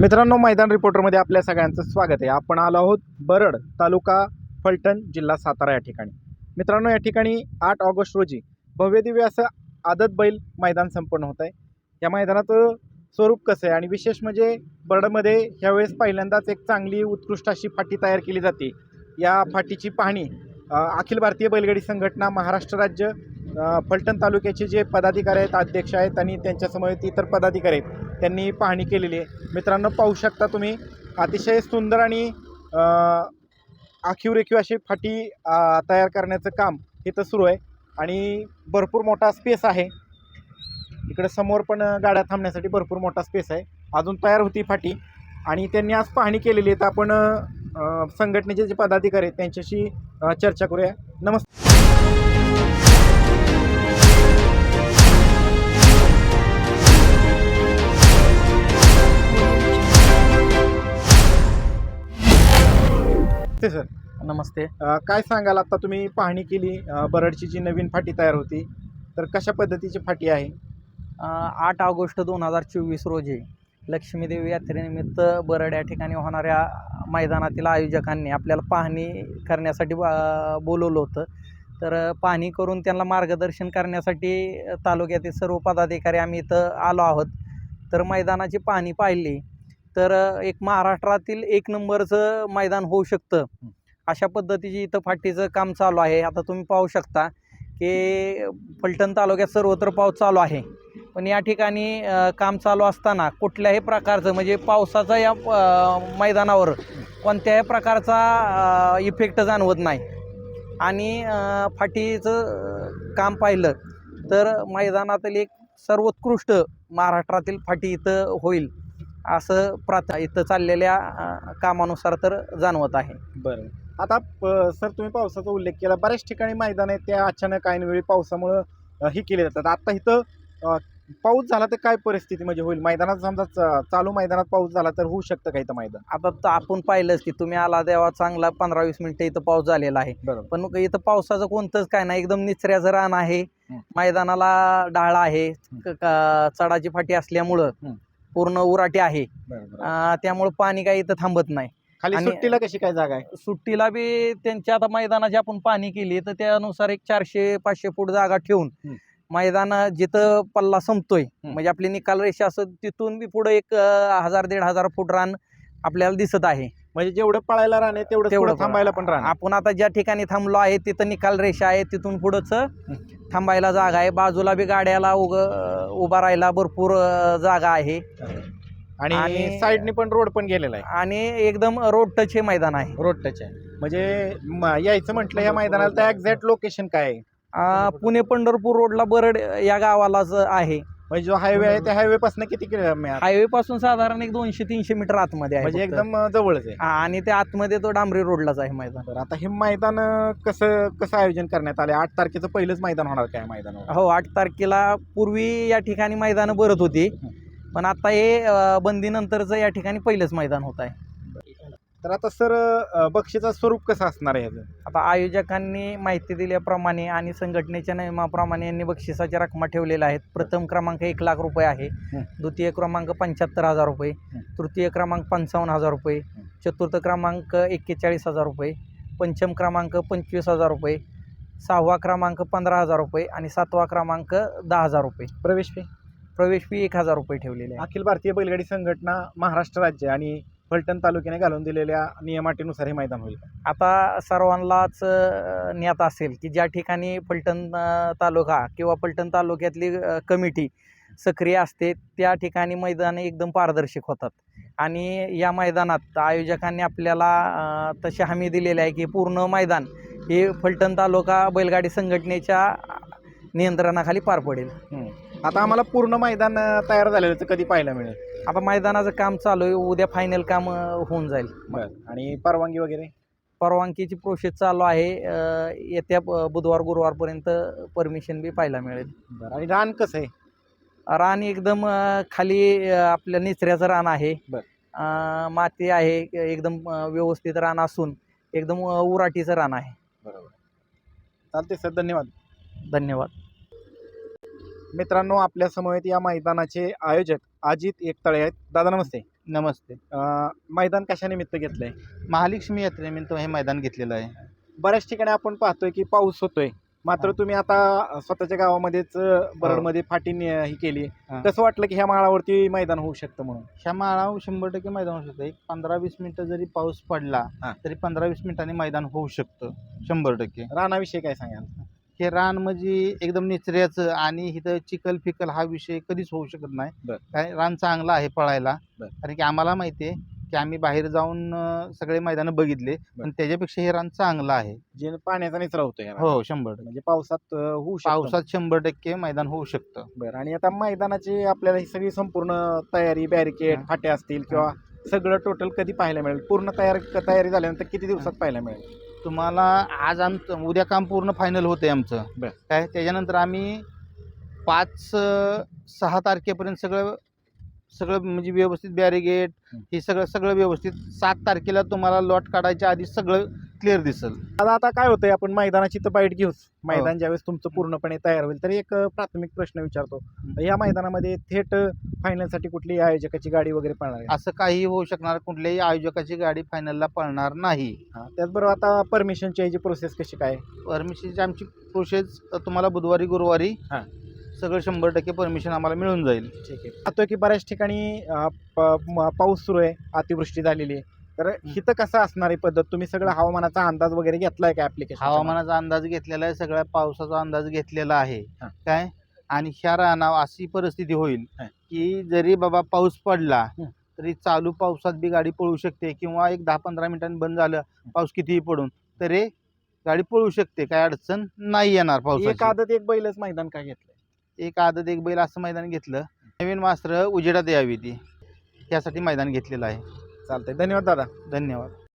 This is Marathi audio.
मित्रांनो मैदान रिपोर्टरमध्ये आपल्या सगळ्यांचं स्वागत आहे. आपण आलो आहोत बरड तालुका फलटण जिल्हा सातारा या ठिकाणी. मित्रांनो या ठिकाणी आठ ऑगस्ट रोजी भव्यदिव्य असं आदत बैल मैदान संपन्न होत आहे. या मैदानाचं स्वरूप कसं आहे? आणि विशेष म्हणजे बरडमध्ये ह्यावेळेस पहिल्यांदाच एक चांगली उत्कृष्ट अशी फाटी तयार केली जाते. या फाटीची पाहणी अखिल भारतीय बैलगाडी संघटना महाराष्ट्र राज्य फलटण तालुक्याचे जे पदाधिकारी आहेत अध्यक्ष आहेत आणि त्यांच्यासमवेत इतर पदाधिकारी आहेत त्यांनी पाहणी केलेली आहे. मित्रांनो पाहू शकता तुम्ही अतिशय सुंदर आणि आखीव रेखीव अशी फाटी तयार करण्याचं काम इथं सुरू आहे. आणि भरपूर मोठा स्पेस आहे. इकडे समोर पण गाड्या थांबण्यासाठी भरपूर मोठा स्पेस आहे. अजून तयार होती फाटी. आणि त्यांनी आज पाहणी केलेली आहे. तर आपण संघटनेचे जे पदाधिकारी आहेत त्यांच्याशी चर्चा करूया. नमस्कार. ते सर. नमस्ते. अ, काय सांगाल? आता तुम्ही पाहणी केली अ, बरडची जी नवीन फाटी तयार होती तर कशा पद्धतीची फाटी आहे? अ, आठ ऑगस्ट दोन हजार चोवीस रोजी लक्ष्मीदेवी यात्रेनिमित्त बरड या ठिकाणी होणाऱ्या मैदानातील आयोजकांनी आपल्याला पाहणी करण्यासाठी बा- बोलवलं होतं. तर पाहणी करून त्यांना मार्गदर्शन करण्यासाठी तालुक्यातील सर्व पदाधिकारी आम्ही इथं आलो आहोत. तर मैदानाची पाहणी पाहिली. तर एक महाराष्ट्रातील एक नंबरचं मैदान होऊ शकतं. अशा पद्धतीची इथं फाटीचं काम चालू आहे. आता तुम्ही पाहू शकता की फलटण तालुक्यात सर्वत्र पाऊस चालू आहे. पण या ठिकाणी काम चालू असताना कुठल्याही प्रकारचं म्हणजे पावसाचा या मैदानावर कोणत्याही प्रकारचा इफेक्ट जाणवत नाही. आणि फाटीचं काम पाहिलं तर मैदानातील एक सर्वोत्कृष्ट महाराष्ट्रातील फाटी इथं होईल. असं प्रात इथं चाललेल्या अ, कामानुसार तर जाणवत आहे. बरं. आता प- सर तुम्ही पावसाचा उल्लेख केला. बऱ्याच ठिकाणी मैदान आहेत त्या अचानक काही वेळी पावसामुळं अ, ही केले जातात. आता इथं अ, पाऊस झाला तर काय परिस्थिती म्हणजे होईल? मैदानात समजा च- चालू मैदानात पाऊस झाला तर होऊ शकतं का इथं मैदान? आता तर आपण पाहिलंच की तुम्ही आला तेव्हा चांगला पंधरा वीस मिनिटं इथं पाऊस झालेला आहे. बरोबर. पण इथं पावसाचं कोणतंच काय नाही. एकदम निचऱ्याचं रान आहे. हं. मैदानाला डाळ आहे. क- क- चढाची फाटी असल्यामुळं हं. पूर्ण उराटी आहे. अं, त्यामुळं पाणी काही इथं थांबत नाही. खाली आणि- सुट्टीला कशी काय जागा आहे? सुट्टीला बी त्यांच्या आता मैदानाची आपण पाणी केली तर त्यानुसार एक चारशे पाचशे फूट जागा ठेवून. मैदान जिथं पल्ला संपतोय. म्हणजे आपली निकाल रेषा असं तिथून बी पुढे एक अं, हजार दीड हजार फूट रान आपल्याला दिसत आहे. म्हणजे जेवढं पळायला राहणे तेवढं तेवढं तेवढं थांबायला पण राहणार आपण आता ज्या ठिकाणी थांबलो आहे तिथं निकाल रेषा आहे तिथून पुढंच थांबायला जागा आहे. बाजूला बी गाड्याला उग उभा राहायला भरपूर जागा आहे. आणि आणि- साईडने पण रोड पण गेलेला आहे. आणि एकदम रोड टच हे मैदान आहे. रोड टच आहे म्हणजे म- यायचं म्हटलं या मैदानाला तर एक्झॅक्ट लोकेशन काय आहे? अं, पुणे पंढरपूर रोडला बरड या गावालाच आहे. म्हणजे जो हायवे आहे त्या हायवे पासून किती किलोमीटर हायवे पासून साधारण एक दोनशे तीनशे मीटर आतमध्ये आहे म्हणजे. एकदम जवळच आहे. हा, आणि त्या आतमध्ये तो डांबरी रोडलाच आहे मैदान. आता हे मैदान कसं कसं आयोजन करण्यात आले आठ तारखेचं पहिलंच मैदान होणार काय मैदानावर? हो आठ तारखेला पूर्वी या ठिकाणी मैदानं भरत होती. पण आता हे बंदीनंतरचं या ठिकाणी पहिलंच मैदान होत आहे. तर आता सर बक्षीचं स्वरूप कसं असणार आहे ह्याचं आता आयोजकांनी माहिती दिल्याप्रमाणे आणि संघटनेच्या नियमाप्रमाणे यांनी बक्षिसाच्या रकमा ठेवलेल्या आहेत. प्रथम क्रमांक एक लाख रुपये आहे. द्वितीय क्रमांक पंच्याहत्तर हजार रुपये. तृतीय क्रमांक पंचावन्न हजार रुपये. चतुर्थ क्रमांक एक्केचाळीस हजार रुपये. पंचम क्रमांक पंचवीस हजार रुपये. सहावा क्रमांक पंधरा हजार रुपये आणि सातवा क्रमांक दहा हजार रुपये. प्रवेश फी प्रवेश फी एक हजार रुपये ठेवलेले आहे. अखिल भारतीय बैलगाडी संघटना महाराष्ट्र राज्य आणि फलटण तालुक्याने घालून दिलेल्या नियमाटीनुसार हे मैदान होईल आता सर्वांनाच ज्ञात असेल की ज्या ठिकाणी फलटण तालुका किंवा फलटण तालुक्यातली कमिटी सक्रिय असते त्या ठिकाणी मैदाने एकदम पारदर्शक होतात. आणि या मैदानात आयोजकांनी आपल्याला तशी हमी दिलेली आहे की पूर्ण मैदान हे फलटण तालुका बैलगाडी संघटनेच्या नियंत्रणाखाली पार पडेल. आता आम्हाला पूर्ण मैदान तयार झालेलं तर कधी पाहायला मिळेल? आता मैदानाचं काम चालू आहे. उद्या फायनल काम अ, होऊन जाईल. बरं. आणि परवानगी वगैरे? परवानगीची प्रोसेस चालू आहे. अ, येत्या ब- बुधवार गुरुवारपर्यंत परमिशन बी पाहायला मिळेल. बरं. आणि रान कसं आहे? रान एकदम अ, खाली अ, आपल्या निचऱ्याचं रान आहे. बर. अ, माती आहे. एकदम अ, व्यवस्थित रान असून एकदम अ, उराटीचं रान आहे. बरोबर. चालते सर. धन्यवाद. धन्यवाद. मित्रांनो आपल्या समवेत या मैदानाचे आयोजक अजित एकतळे आहेत. दादा नमस्ते. नमस्ते. अं, मैदान कशानिमित्त घेतलंय? महालक्ष्मी यात्रेनिमित्त हे मैदान घेतलेलं आहे. बऱ्याच ठिकाणी आपण पाहतोय की पाऊस होतोय. मात्र हा. तुम्ही आता स्वतःच्या गावामध्येच बरडमध्ये फाटी नि- ही केली. हा. कसं वाटलं की ह्या माळावरती मैदान होऊ शकतं म्हणून? ह्या माळावर शंभर टक्के मैदान होऊ शकतं. एक पंधरा वीस मिनिटं जरी पाऊस पडला हा. तरी पंधरा वीस मिनिटांनी मैदान होऊ शकतं. शंभर टक्के. रानाविषयी काय सांगाल? हे रान म्हणजे एकदम निचऱ्याचं आणि इथं चिखल फिकल हा विषय कधीच होऊ शकत नाही. बर. काय रान चांगलं आहे पळायला. बर. कारण की आम्हाला माहिती आहे की आम्ही बाहेर जाऊन अं, सगळे मैदानं बघितले. पण त्याच्यापेक्षा हे रान चांगलं आहे. जे पाण्याचा निचरा या रानात. हो शंभर टक्के. म्हणजे पावसात अं, होऊ शकतं. पावसात शंभर टक्के मैदान होऊ शकतं. बरं. आणि आता मैदानाची आपल्याला ही सगळी संपूर्ण तयारी बॅरिकेड हा. फाटे असतील किंवा सगळं टोटल कधी पाहायला मिळेल? पूर्ण तयार तयारी झाल्यानंतर किती दिवसात पाहायला मिळेल? तुम्हाला आज आमचं उद्या काम पूर्ण फायनल होतंय आमचं बर. काय त्याच्यानंतर आम्ही पाच अं, सहा तारखेपर्यंत सगळं सगळं म्हणजे व्यवस्थित बॅरिगेट हं. हे सगळं सगळं व्यवस्थित सात तारखेला तुम्हाला लॉट काढायच्या आधी सगळं क्लिअर दिसेल. आता आता काय होतंय आपण मैदानाची तर बाईट घेऊच. हो. मैदान ज्यावेळेस तुमचं पूर्णपणे तयार होईल तर एक प्राथमिक प्रश्न विचारतो. या मैदानामध्ये थेट फायनलसाठी कुठली आयोजकाची गाडी वगैरे पळणार आहे? असं काही होऊ शकणार कुठल्याही आयोजकाची गाडी फायनलला पळणार नाही. हा, त्याचबरोबर आता परमिशनची याची प्रोसेस कशी काय? परमिशनची आमची प्रोसेस तुम्हाला बुधवारी गुरुवारी हां. सगळं शंभर टक्के परमिशन आम्हाला मिळून जाईल. ठीक आहे. पाहतोय की बऱ्याच ठिकाणी पाऊस सुरू आहे अतिवृष्टी झालेली आहे. तर हिथं कसं असणार आहे पद्धत? तुम्ही सगळं हवामानाचा अंदाज वगैरे घेतलाय का ऍप्लिकेशन हवामानाचा अंदाज घेतलेला आहे सगळ्या पावसाचा अंदाज घेतलेला आहे. हा. काय? आणि ह्या रानावर अशी परिस्थिती होईल हा. की जरी बाबा पाऊस पडला हं. तरी चालू पावसात बी गाडी पळू शकते किंवा एक दहा पंधरा मिनिटांनी बंद झालं पाऊस कितीही पडून तरी गाडी पळू शकते काय अडचण नाही येणार एक पावसाची आदत एक बैलच मैदान का घेतलंय? एक आदत एक बैल असं मैदान घेतलं. नवीन मास्त्र उजेडात यावी ती. यासाठी मैदान घेतलेलं आहे. चालतंय. धन्यवाद दादा. धन्यवाद.